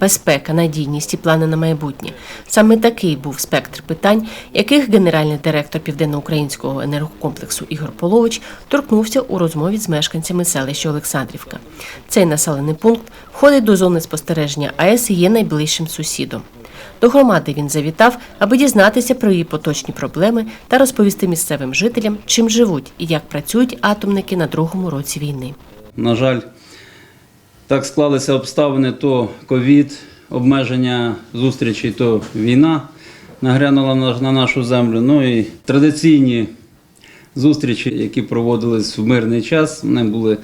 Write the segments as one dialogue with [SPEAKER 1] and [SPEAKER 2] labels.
[SPEAKER 1] безпека, надійність і плани на майбутнє. Саме такий був спектр питань, яких генеральний директор південноукраїнського енергокомплексу Ігор Полович торкнувся у розмові з мешканцями селища Олександрівка. Цей населений пункт входить до зони спостереження АЕС і є найближчим сусідом. До громади він завітав, аби дізнатися про її поточні проблеми та розповісти місцевим жителям, чим живуть і як працюють атомники на другому році війни.
[SPEAKER 2] На жаль, так склалися обставини, то ковід, обмеження зустрічей, то війна нагрянула на, на нашу землю. Ну і традиційні зустрічі, які проводились в мирний час, вони були,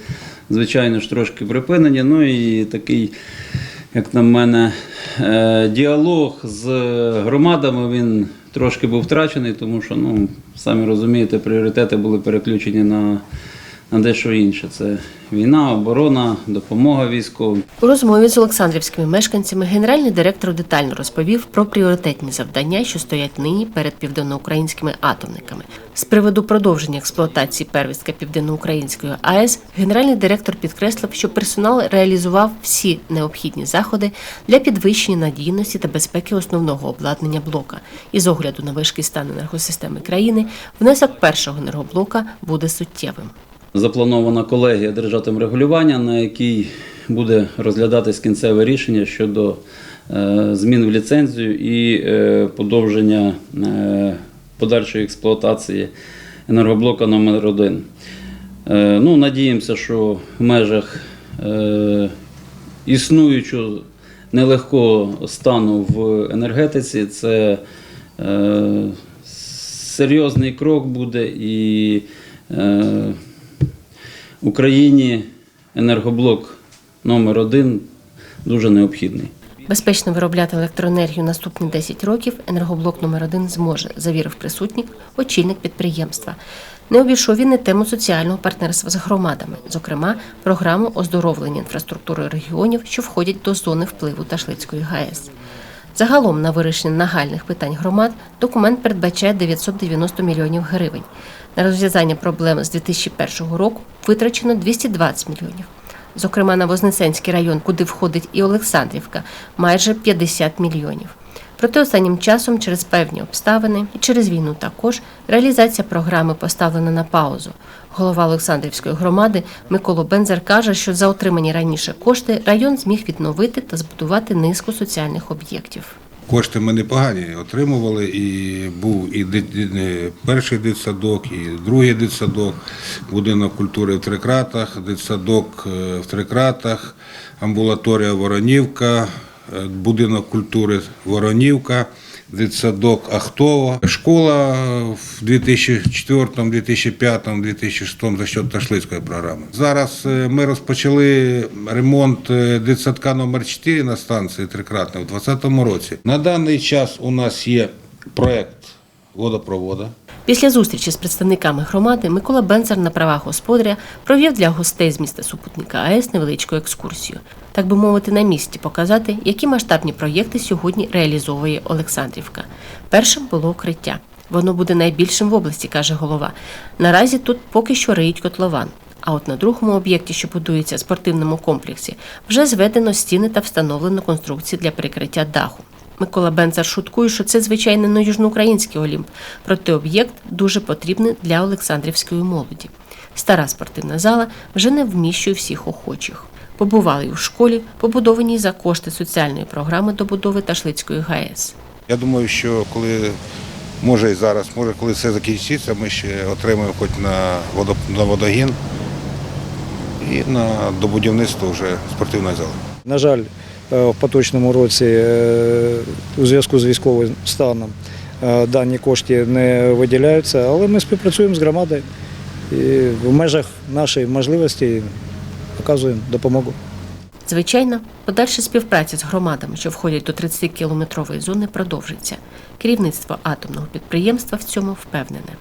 [SPEAKER 2] звичайно ж, трошки припинені. Ну і такий, як на мене, е, діалог з громадами він трошки був втрачений, тому що, ну, самі розумієте, пріоритети були переключені на на дещо інше. Це війна, оборона, допомога військовим.
[SPEAKER 1] У розмові з олександрівськими мешканцями генеральний директор детально розповів про пріоритетні завдання, що стоять нині перед південноукраїнськими атомниками. З приводу продовження експлуатації первістка південноукраїнської АЕС генеральний директор підкреслив, що персонал реалізував всі необхідні заходи для підвищення надійності та безпеки основного обладнання блока. І з огляду на важкий стан енергосистеми країни, внесок першого енергоблока буде суттєвим.
[SPEAKER 2] Запланована колегія держатим регулювання, на якій буде розглядатись кінцеве рішення щодо е, змін в ліцензію і е, подовження е, подальшої експлуатації енергоблока номер 1 Е, ну, надіємося, що в межах існуючого нелегкого стану в енергетиці це серйозний крок буде і Україні енергоблок номер 1 дуже необхідний.
[SPEAKER 1] Безпечно виробляти електроенергію наступні 10 років енергоблок номер 1 зможе, завірив присутніх очільник підприємства. Не обійшов він і тему соціального партнерства з громадами, зокрема, програму оздоровлення інфраструктури регіонів, що входять до зони впливу Ташлицької ГАЕС. Загалом на вирішення нагальних питань громад документ передбачає 990 мільйонів гривень. На розв'язання проблем з 2001 року витрачено 220 мільйонів. Зокрема, на Вознесенський район, куди входить і Олександрівка, майже 50 мільйонів. Проте останнім часом через певні обставини і через війну також реалізація програми поставлена на паузу. Голова Олександрівської громади Микола Бензер каже, що за отримані раніше кошти район зміг відновити та збудувати низку соціальних об'єктів.
[SPEAKER 3] Кошти ми непогані отримували, і був і перший дитсадок, і другий дитсадок, будинок культури в Трикратах, дитсадок е, в Трикратах, амбулаторія Воронівка, будинок культури Воронівка, дитсадок Ахтова, школа в 2004, 2005, 2006 за счет Ташлицької програми. Зараз е, ми розпочали ремонт е, дитсадка номер 4 на станції Трикратне в 2020 році. На даний час у нас є проект водопроводу.
[SPEAKER 1] Після зустрічі з представниками громади Микола Бенцер на правах господаря провів для гостей з міста супутника АЕС невеличку екскурсію, так би мовити, на місці показати, які масштабні проєкти сьогодні реалізовує Олександрівка. Першим було укриття. Воно буде найбільшим в області, каже голова. Наразі тут поки що риють котлован. А от на другому об'єкті, що будується спортивному комплексі, вже зведено стіни та встановлено конструкції для прикриття даху. Микола Бенцар шуткує, що це звичайно не южноукраїнський Олімп, проте об'єкт дуже потрібний для Олександрівської молоді. Стара спортивна зала вже не вміщує всіх охочих. Побували й у школі, побудованій за кошти соціальної програми добудови Ташлицької ГАЕС.
[SPEAKER 3] Я думаю, що коли може і зараз, може, коли все закінчиться, ми ще отримаємо хоч на, на водогін і на до будівництва вже спортивної зали.
[SPEAKER 4] На жаль, в поточному році е, у зв'язку з військовим станом е, дані кошти не виділяються, але ми співпрацюємо з громадою і в межах нашої можливості оказуємо допомогу.
[SPEAKER 1] Звичайно, подальша співпраця з громадами, що входять до 30-кілометрової зони, продовжиться. Керівництво атомного підприємства в цьому впевнене.